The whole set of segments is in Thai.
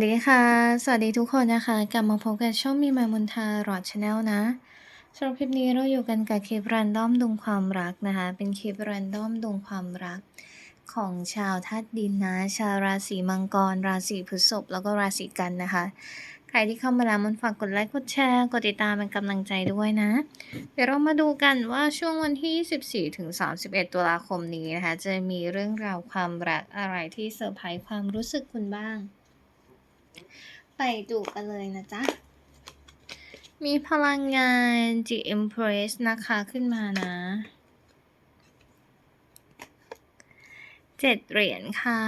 สวัสดีค่ะ สวัสดีทุกคนนะคะ กลับมาพบกับช่องมีมายมนทาหลอดชาแนลนะสำหรับคลิปนี้เราอยู่กันกับคลิปรันดอมดวงความรักนะคะ เป็นคลิปรันดอมดวงความรัก ของชาวธาตุดินนะ ชาวราศีมังกร ราศีพฤษภแล้วก็ราศีกันนะคะ ใครที่เข้ามาแล้วมันฝากกดไลค์ กดแชร์ กดติดตามเป็นกำลังใจด้วยนะ เดี๋ยวเรามาดูกันว่าช่วงวันที่24ถึง31 ตุลาคมนี้นะคะ จะมีเรื่องราวความรักอะไรที่เซอร์ไพรส์ความรู้สึกคุณบ้าง ไปดูกันเลยนะจ๊ะ มีพลังงาน G Empress นะคะขึ้นมานะเจ็ดเหรียญค่ะ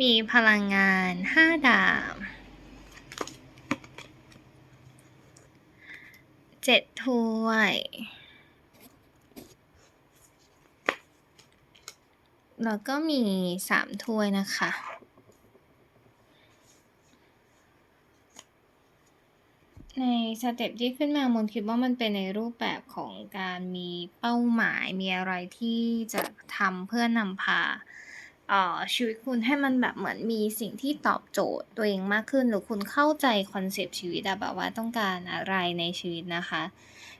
มีพลังงานห้าดาบเจ็ดถ้วย แล้วก็มีสามถ้วยนะคะ ในสเต็ปที่ขึ้นมามนคิดว่ามันเป็นในรูปแบบของการมีเป้าหมายมีอะไรที่จะทำเพื่อนำพาชีวิตคุณให้มันแบบเหมือนมีสิ่งที่ตอบโจทย์ตัวเองมากขึ้น หรือคุณเข้าใจคอนเซปต์ชีวิตแบบว่าต้องการอะไรในชีวิตนะคะ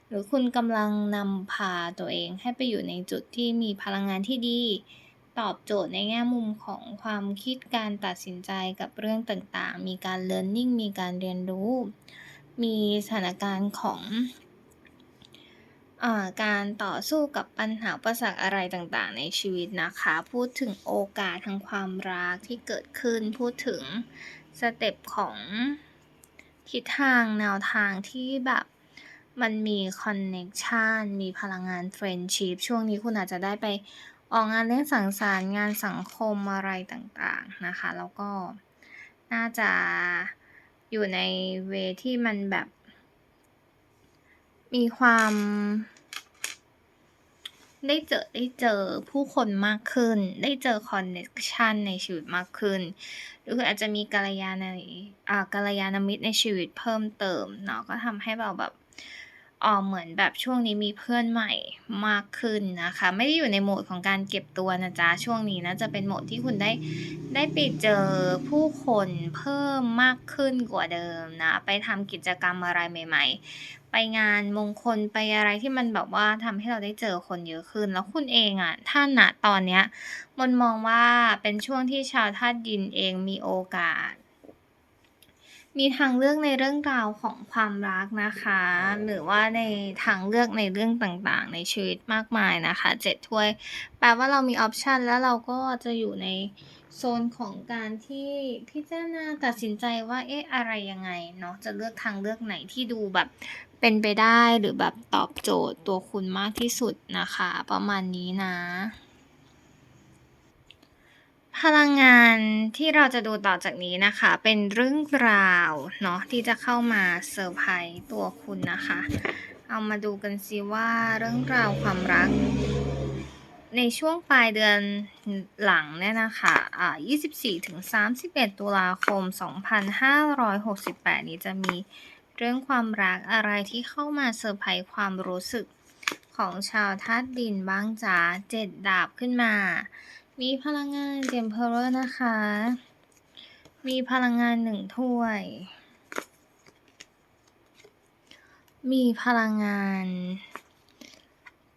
หรือคุณกำลังนำพาตัวเองให้ไปอยู่ในจุดที่มีพลังงานที่ดี ตอบโจทย์ในแง่มุมของความคิดการตัดสินใจกับเรื่องต่างๆ มีการ learning มีการเรียนรู้ มีสถานการณ์ของอาการต่อสู้กับปัญหาประสรรคอะไรต่างๆ ในชีวิตนะคะ พูดถึงโอกาสทางความรักที่เกิดขึ้น พูดถึงสเต็ปของทิศทางแนวทางที่แบบมันมีคอนเน็กชันมีพลังงานเฟรนชิพช่วงนี้คุณอาจจะได้ไป ออกงานเลี้ยงสังสรรค์งานสังคมอะไรต่างๆนะคะ แล้วก็น่าจะอยู่ในเวที่มันแบบ มีความ ได้เจอได้เจอผู้คนมากขึ้น ได้เจอคอนเน c ชันในชีวิตมากขึ้น หรืออาจจะมีกัลยาณอ่ากัลยาณมิตรในชีวิตเพิ่มเติมเนาะก็ทำให้เราแบบ อ๋อเหมือนแบบช่วงนี้มีเพื่อนใหม่มากขึ้นนะคะ ไม่ได้อยู่ในโหมดของการเก็บตัวนะจ๊ะ ช่วงนี้นะจะเป็นโหมดที่คุณได้ได้ไปเจอผู้คนเพิ่มมากขึ้นกว่าเดิมนะ ไปทำกิจกรรมอะไรใหม่ ๆ ไปงานมงคลไปอะไรที่มันแบบว่าทำให้เราได้เจอคนเยอะขึ้น แล้วคุณเองอะ่ะถ้าณตอนเนี้ยมนมองว่าเป็นช่วงที่ชาวธาตุดินเองมีโอกาส มีทางเลือกในเรื่องราวของความรักนะคะ หรือว่าในทางเลือกในเรื่องต่างๆ ในชีวิตมากมายนะคะเจ็ดถ้วย แปลว่าเรามีออปชันแล้วเราก็จะอยู่ในโซนของการที่พิจารณาตัดสินใจว่าเอ๊ะอะไรยังไงเนาะจะเลือกทางเลือกไหนที่ดูแบบเป็นไปได้หรือแบบตอบโจทย์ตัวคุณมากที่สุดนะคะ ประมาณนี้นะ พลังงานที่เราจะดูต่อจากนี้นะคะ เป็นเรื่องราวเนาะที่จะเข้ามาเซอร์ไพรส์ตัวคุณนะคะ เอามาดูกันสิว่าเรื่องราวความรัก ในช่วงปลายเดือนหลังเนี่ยนะคะอ่า24ถึง31 ตุลาคม 2568 นี้จะมีเรื่องความรักอะไรที่เข้ามาเซอร์ไพรส์ความรู้สึกของชาวธาตุดินบ้างจ้าเจ็ดดาบขึ้นมา มีพลังงานเจมเพอร์นะคะ มีพลังงานหนึ่งถ้วย มีพลังงาน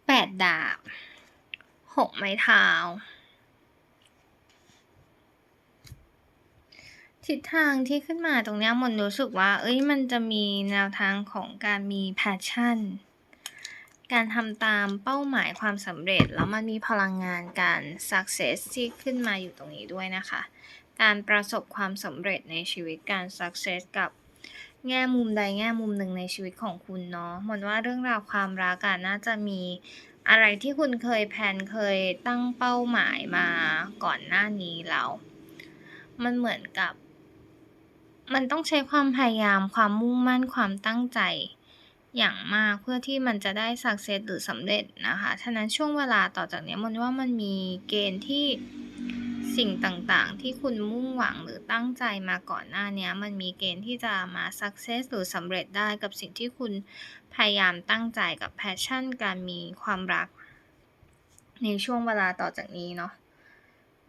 แปดดาบหกไม้เท้า ทิศทางที่ขึ้นมาตรงนี้ยมนรู้สึกว่า เอ้ย มันจะมีแนวทางของการมี passion การทำตามเป้าหมายความสำเร็จ แล้วมันมีพลังงานการ success ที่ขึ้นมาอยู่ตรงนี้ด้วยนะคะ การประสบความสำเร็จในชีวิตการ success กับแง่มุมใดแง่มุมหนึ่งในชีวิตของคุณเนาะมนว่าเรื่องราวความรักน่าจะมีอะไรที่คุณเคยแผนเคยตั้งเป้าหมายมาก่อนหน้านี้แล้ว มันเหมือนกับ มันต้องใช้ความพยายามความมุ่งมั่นความตั้งใจ อย่างมากเพื่อที่มันจะได้สักเซสหรือสำเร็จนะคะ ฉะนั้นช่วงเวลาต่อจากนี้มันว่ามันมีเกณฑ์ที่สิ่งต่างๆ ที่คุณมุ่งหวังหรือตั้งใจมาก่อนหน้านี้มันมีเกณฑ์ที่จะมาสักเซสหรือสำเร็จได้กับสิ่งที่คุณพยายามตั้งใจกับแพชชั่น การมีความรัก ในช่วงเวลาต่อจากนี้เนาะ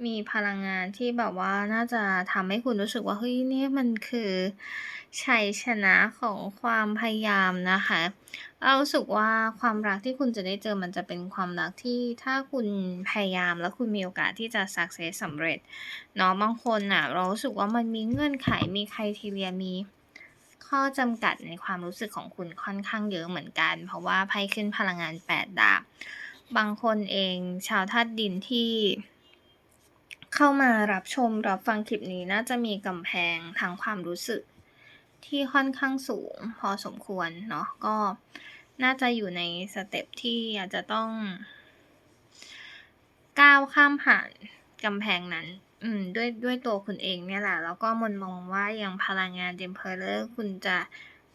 มีพลังงานที่แบบว่าน่าจะทำให้คุณรู้สึกว่าเฮ้ยเนี่ยมันคือ ชัยชนะของความพยายามนะคะ เรารู้สึกว่าความรักที่คุณจะได้เจอมันจะเป็นความรักที่ถ้าคุณพยายามแล้วคุณมีโอกาสที่จะ success สำเร็จเนาะบางคนน่ะเรารู้สึกว่ามันมีเงื่อนไขมี criteria มีข้อจำกัดในความรู้สึกของคุณค่อนข้างเยอะเหมือนกัน เพราะว่าไพ่ขึ้นพลังงาน 8 ดาบบางคนเองชาวธาตุดินที่เข้ามารับชมรับฟังคลิปนี้น่าจะมีกำแพงทางความรู้สึก ที่ค่อนข้างสูงพอสมควรเนาะก็น่าจะอยู่ในสเต็ปที่อาจจะต้องก้าวข้ามผ่านกำแพงนั้น อืม ด้วยด้วยตัวคุณเองเนี่ยแหละ แล้วก็มนมองว่าอย่างพลังงาน Temperance คุณจะ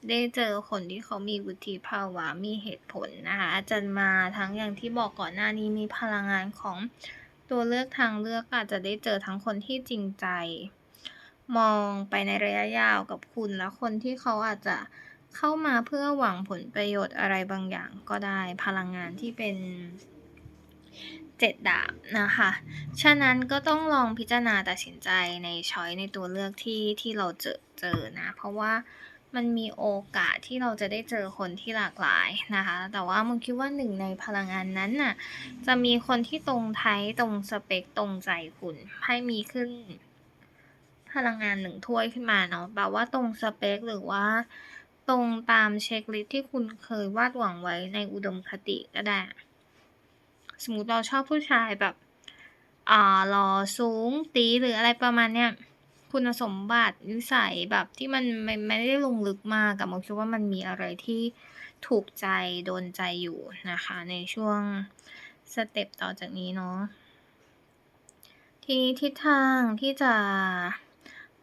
ได้เจอคนที่เขามีวุฒิภาวะ มีเหตุผลนะคะ อาจจะมาทั้งอย่างที่บอกก่อนหน้านี้มีพลังงานของตัวเลือกทางเลือกอาจจะได้เจอทั้งคนที่จริงใจ มองไปในระยะยาวกับคุณและคนที่เขาอาจจะเข้ามาเพื่อหวังผลประโยชน์อะไรบางอย่างก็ได้พลังงานที่เป็น7ดดาบนะคะ ฉะนั้นก็ต้องลองพิจารณาตัดสินใจในช้อยในตัวเลือกที่ที่เราเจอเจอนะ เพราะว่ามันมีโอกาสที่เราจะได้เจอคนที่หลากหลายนะคะ แต่ว่ามุนคิดว่า1ในพลังงานนั้นน่ะ จะมีคนที่ตรง type ตรงสเปกตรงใจคุณไพ่มีขึ้น พลังงาน1ถ้วยขึ้นมาเนาะแบบว่าตรงสเปกหรือว่า ตรงตามเช็กลิสที่คุณเคยวาดหวังไว้ในอุดมคติก็ได้ สมมติเราชอบผู้ชายแบบอ่าหล่อสูงตี๋หรืออะไรประมาณเนี้ยคุณสมบัตินิสัยแบบที่มันไม่ไม่ได้ลงลึกมากอะมุนคิดว่ามันมีอะไรที่ถูกใจโดนใจอยู่นะคะ ในช่วงสเต็ปต่อจากนี้เนาะทีนี้ทิศทางที่จะ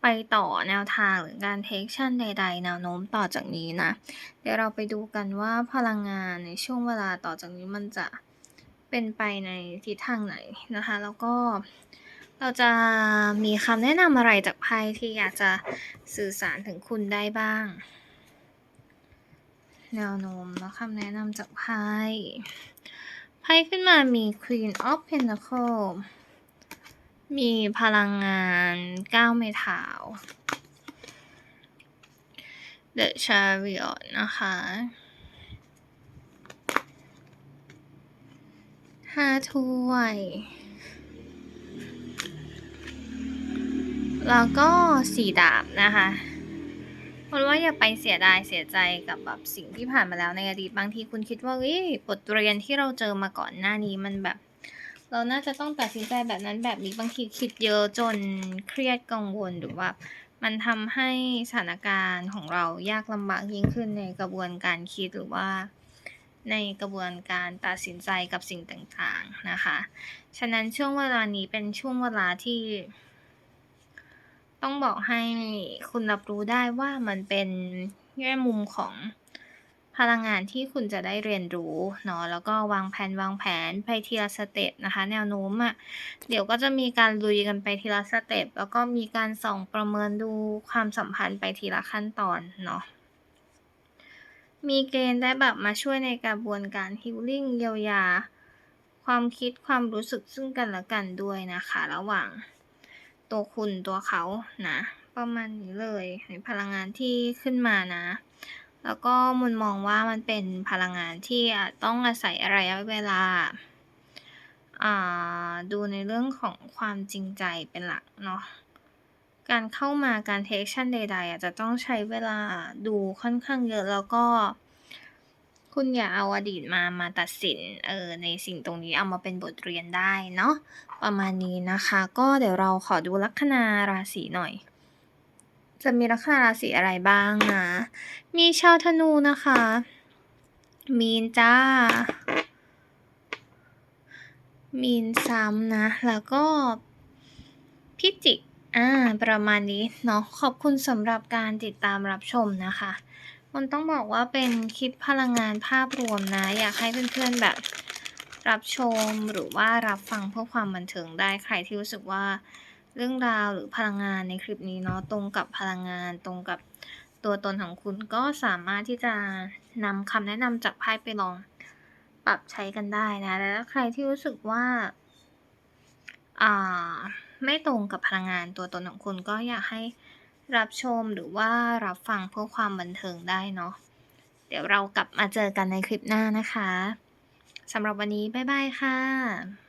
ไปต่อแนวทางหรือการเทกชันใด ๆ แนวโน้มต่อจากนี้นะ เดี๋ยวเราไปดูกันว่าพลังงานในช่วงเวลาต่อจากนี้มันจะเป็นไปในทิศทางไหนนะคะ แล้วก็เราจะมีคำแนะนำอะไรจากไพ่ที่อยากจะสื่อสารถึงคุณได้บ้าง แนวโน้มและคำแนะนำจากไพ่ไพ่ขึ้นมามี Queen of Pentacles มีพลังงาน9ไม้เท้า The Chariot นะคะ5ถ้วย แล้วก็4ดาบนะคะคุณว่าอย่าไปเสียดายเสียใจกับแบบสิ่งที่ผ่านมาแล้วในอดีตบางทีคุณคิดว่าเฮ้ยบทเรียนที่เราเจอมาก่อนหน้านี้มันแบบ เราน่าจะต้องตัดสินใจแบบนั้นแบบนี้บางทีคิดเยอะจนเครียดกังวลหรือว่า มันทำให้สถานการณ์ของเรายากลำบากยิ่งขึ้นในกระบวนการคิดหรือว่า ในกระบวนการตัดสินใจกับสิ่งต่างๆนะคะ ฉะนั้นช่วงเวลานี้เป็นช่วงเวลาที่ ต้องบอกให้คุณรับรู้ได้ว่ามันเป็นแง่มุมของ ลังงานที่คุณจะได้เรียนรู้เนาะแล้วก็วางแผนวางแผนไปทีละสเต็ปนะคะ แนวโน้มอะเดี๋ยวก็จะมีการลุยกันไปทีละสเต็ปแล้วก็มีการส่องประเมินดูความสัมพันธ์ไปทีละขั้นตอนเนาะมีเกณฑ์ได้แบบมาช่วยในกระบวนการ healing เยียวยา ความคิดความรู้สึกซึ่งกันและกันด้วยนะคะ ระหว่างตัวคุณตัวเขานะ ประมาณนี้เลยในพลังงานที่ขึ้นมานะ แล้วก็มุนมองว่ามันเป็นพลังงานที่ต้องอาศัยระยะเวลาอ่าดูในเรื่องของความจริงใจเป็นหลักเนาะ การเข้ามาการเทกชันใด ๆ อาจจะต้องใช้เวลาดูค่อนข้างเยอะแล้วก็ คุณอย่าเอาอดีตมามาตัดสินเออในสิ่งตรงนี้เอามาเป็นบทเรียนได้เนาะประมาณนี้นะคะ ก็เดี๋ยวเราขอดูลัคนาราศีหน่อย จะมีลัคนาราศีอะไรบ้างนะ มีชาวธนูนะคะ มีนจ้า มีนซ้ำนะ แล้วก็พิจิก อ่า ประมาณนี้เนาะ ขอบคุณสำหรับการติดตามรับชมนะคะ มันต้องบอกว่าเป็นคลิปพลังงานภาพรวมนะ อยากให้เพื่อนๆแบบรับชมหรือว่ารับฟังเพื่อความบันเทิงได้ ใครที่รู้สึกว่า เรื่องราวหรือพลังงานในคลิปนี้เนาะตรงกับพลังงานตรงกับตัวตนของคุณก็สามารถที่จะนำคำแนะนำจากไพ่ไปลองปรับใช้กันได้นะและถ้าใครที่รู้สึกว่าอ่าไม่ตรงกับพลังงานตัวตนของคุณก็อยากให้รับชมหรือว่ารับฟังเพื่อความบันเทิงได้เนาะเดี๋ยวเรากลับมาเจอกันในคลิปหน้านะคะสำหรับวันนี้บ๊ายบายค่ะ